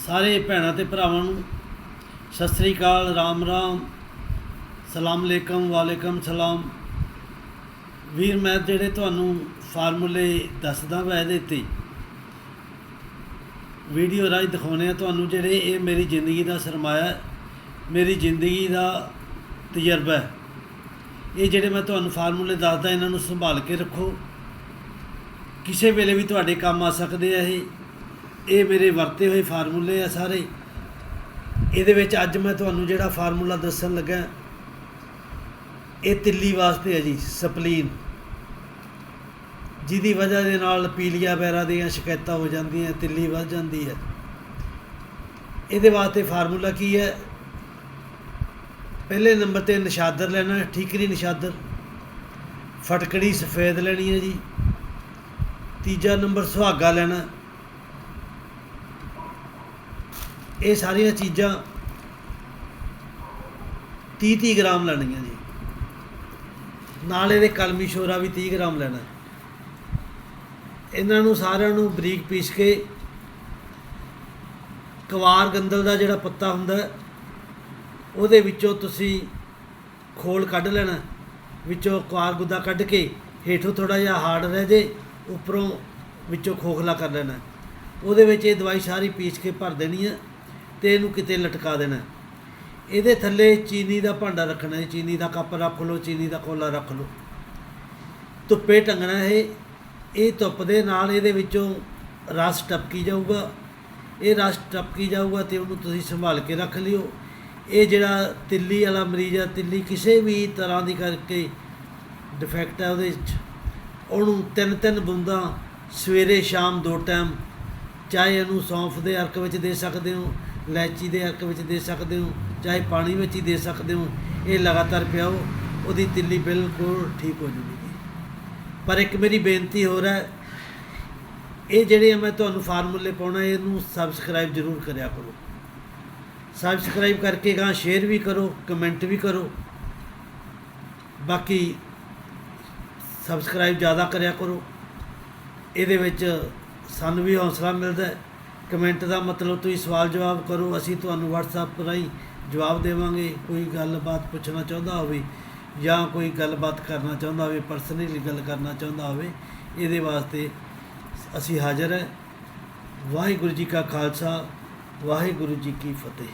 ਸਾਰੇ ਭੈਣਾਂ ਤੇ ਭਰਾਵਾਂ ਨੂੰ ਸਤਿ ਸ੍ਰੀ ਅਕਾਲ, ਰਾਮ ਰਾਮ, ਸਲਾਮ ਅਲੈਕਮ, ਵਾਲੇਕਮ ਸਲਾਮ। ਵੀਰ, ਮੈਂ ਜਿਹੜੇ ਤੁਹਾਨੂੰ ਫਾਰਮੂਲੇ ਦੱਸਦਾ ਵਾ ਇਹਦੇ ਤੇ, ਵੀਡੀਓ ਰਾਹੀਂ ਦਿਖਾਉਣੇ ਆ ਤੁਹਾਨੂੰ ਜਿਹੜੇ ਇਹ ਮੇਰੀ ਜ਼ਿੰਦਗੀ ਦਾ ਸਰਮਾਇਆ ਮੇਰੀ ਜ਼ਿੰਦਗੀ ਦਾ ਤਜਰਬਾ ਹੈ। ਇਹ ਜਿਹੜੇ ਮੈਂ ਤੁਹਾਨੂੰ ਫਾਰਮੂਲੇ ਦੱਸਦਾ, ਇਹਨਾਂ ਨੂੰ ਸੰਭਾਲ ਕੇ ਰੱਖੋ। ਕਿਸੇ ਵੇਲੇ ਵੀ ਤੁਹਾਡੇ ਕੰਮ ਆ ਸਕਦੇ ਆ ਇਹ। ਇਹ ਮੇਰੇ ਵਰਤੇ ਹੋਏ ਫਾਰਮੂਲੇ ਆ ਸਾਰੇ। ਇਹਦੇ ਵਿੱਚ ਅੱਜ ਮੈਂ ਤੁਹਾਨੂੰ ਜਿਹੜਾ ਫਾਰਮੂਲਾ ਦੱਸਣ ਲੱਗਾ, ਇਹ ਤਿੱਲੀ ਵਾਸਤੇ ਹੈ ਜੀ, ਸਪਲੀਨ। ਜਿਹਦੀ ਵਜ੍ਹਾ ਦੇ ਨਾਲ ਪੀਲੀਆ ਵਗੈਰਾ ਦੀਆਂ ਸ਼ਿਕਾਇਤਾਂ ਹੋ ਜਾਂਦੀਆਂ, ਤਿੱਲੀ ਵੱਧ ਜਾਂਦੀ ਹੈ। ਇਹਦੇ ਵਾਸਤੇ ਫਾਰਮੂਲਾ ਕੀ ਹੈ? ਪਹਿਲੇ ਨੰਬਰ ਤੇ ਨਿਸ਼ਾਦਰ ਲੈਣਾ ਠੀਕਰੀ ਨਿਸ਼ਾਦਰ? ਫਟਕੜੀ ਸਫੇਦ ਲੈਣੀ ਹੈ ਜੀ। ਤੀਜਾ ਨੰਬਰ ਸੁਹਾਗਾ ਲੈਣਾ। ਇਹ ਸਾਰੀਆਂ ਚੀਜ਼ਾਂ 30 30 ਗ੍ਰਾਮ ਲੈਣੀਆਂ ਜੀ। ਨਾਲ ਇਹਦੇ ਕਲਮੀ ਸ਼ੋਰਾ ਵੀ 30 ਗ੍ਰਾਮ ਲੈਣਾ। ਇਹਨਾਂ ਨੂੰ ਸਾਰਿਆਂ ਨੂੰ ਬਰੀਕ ਪੀਸ ਕੇ ਕਵਾਰ ਗੰਦਲ ਦਾ ਜਿਹੜਾ ਪੱਤਾ ਹੁੰਦਾ, ਉਹਦੇ ਵਿੱਚੋਂ ਤੁਸੀਂ ਖੋਲ ਕੱਢ ਲੈਣਾ। ਵਿੱਚੋਂ ਕਵਾਰ ਗੁੱਦਾ ਕੱਢ ਕੇ ਹੇਠੋਂ ਥੋੜਾ ਜਿਹਾ ਹਾਰਡ ਰਹਿ ਜੇ, ਉੱਪਰੋਂ ਵਿੱਚੋਂ ਖੋਖਲਾ ਕਰ ਲੈਣਾ। ਉਹਦੇ ਵਿੱਚ ਇਹ ਦਵਾਈ ਸਾਰੀ ਪੀਸ ਕੇ ਭਰ ਦੇਣੀ ਹੈ ਤੇ ਇਹਨੂੰ ਕਿਤੇ ਲਟਕਾ ਦੇਣਾ ਇਹਦੇ ਥੱਲੇ ਚੀਨੀ ਦਾ ਭਾਂਡਾ ਰੱਖਣਾ ਹੈ। ਚੀਨੀ ਦਾ ਕੱਪ ਰੱਖ ਲਓ, ਚੀਨੀ ਦਾ ਕੋਲਾ ਰੱਖ ਲਓ। ਧੁੱਪੇ ਟੰਗਣਾ ਇਹ ਇਹ ਧੁੱਪ ਦੇ ਨਾਲ ਇਹਦੇ ਵਿੱਚੋਂ ਰਸ ਟਪਕੀ ਜਾਊਗਾ। ਇਹ ਰਸ ਟਪਕੀ ਜਾਊਗਾ ਤੇ ਉਹਨੂੰ ਤੁਸੀਂ ਸੰਭਾਲ ਕੇ ਰੱਖ ਲਿਓ। ਇਹ ਜਿਹੜਾ ਤਿੱਲੀ ਵਾਲਾ ਮਰੀਜ਼ ਆ, ਤਿੱਲੀ ਕਿਸੇ ਵੀ ਤਰ੍ਹਾਂ ਦੀ ਕਰਕੇ ਡਿਫੈਕਟ ਹੈ ਉਹਦੇ ਵਿੱਚ। ਉਹਨੂੰ ਤਿੰਨ ਤਿੰਨ ਬੂੰਦਾਂ ਸਵੇਰੇ ਸ਼ਾਮ ਦੋ ਟਾਈਮ ਚਾਹੇ ਇਹਨੂੰ ਸੌਂਫ ਦੇ ਅਰਕ ਵਿੱਚ ਦੇ ਸਕਦੇ ਹੋ ਇਲਾਇਚੀ ਦੇ ਅਰਕ ਵਿੱਚ ਦੇ ਸਕਦੇ ਹੋ, ਚਾਹੇ ਪਾਣੀ ਵਿੱਚ ਹੀ ਦੇ ਸਕਦੇ ਹੋ, ਇਹ ਲਗਾਤਾਰ ਪਿਆਓ, ਉਹਦੀ ਤਿੱਲੀ ਬਿਲਕੁਲ ਠੀਕ ਹੋ ਜੂਗੀ ਪਰ ਇੱਕ ਮੇਰੀ ਬੇਨਤੀ ਹੋਰ ਹੈ, ਇਹ ਜਿਹੜੇ ਮੈਂ ਤੁਹਾਨੂੰ ਫਾਰਮੂਲੇ ਪਾਉਣਾ, ਇਹਨੂੰ ਸਬਸਕ੍ਰਾਈਬ ਜ਼ਰੂਰ ਕਰਿਆ ਕਰੋ। ਸਬਸਕ੍ਰਾਈਬ ਕਰਕੇ ਗਾਂ ਸ਼ੇਅਰ ਵੀ ਕਰੋ ਕਮੈਂਟ ਵੀ ਕਰੋ। ਬਾਕੀ ਸਬਸਕ੍ਰਾਈਬ ਜ਼ਿਆਦਾ ਕਰਿਆ ਕਰੋ। ਇਹਦੇ ਵਿੱਚ ਸਾਨੂੰ ਵੀ ਹੌਸਲਾ ਮਿਲਦਾ ਹੈ। ਕਮੈਂਟ ਦਾ ਮਤਲਬ ਤੁਸੀਂ ਸਵਾਲ ਜਵਾਬ ਕਰੋ, ਅਸੀਂ ਤੁਹਾਨੂੰ WhatsApp ਰਾਹੀਂ ਜਵਾਬ ਦੇਵਾਂਗੇ। ਕੋਈ ਗੱਲਬਾਤ ਪੁੱਛਣਾ ਚਾਹੁੰਦਾ ਹੋਵੇ ਜਾਂ ਕੋਈ ਗੱਲਬਾਤ ਕਰਨਾ ਚਾਹੁੰਦਾ ਹੋਵੇ ਪਰਸਨਲੀ ਗੱਲ ਕਰਨਾ ਚਾਹੁੰਦਾ ਹੋਵੇ, ਇਹਦੇ ਵਾਸਤੇ ਅਸੀਂ ਹਾਜ਼ਰ ਹੈ। ਵਾਹਿਗੁਰੂ ਜੀ ਕਾ ਖਾਲਸਾ, ਵਾਹਿਗੁਰੂ ਜੀ ਕੀ ਫਤਿਹ।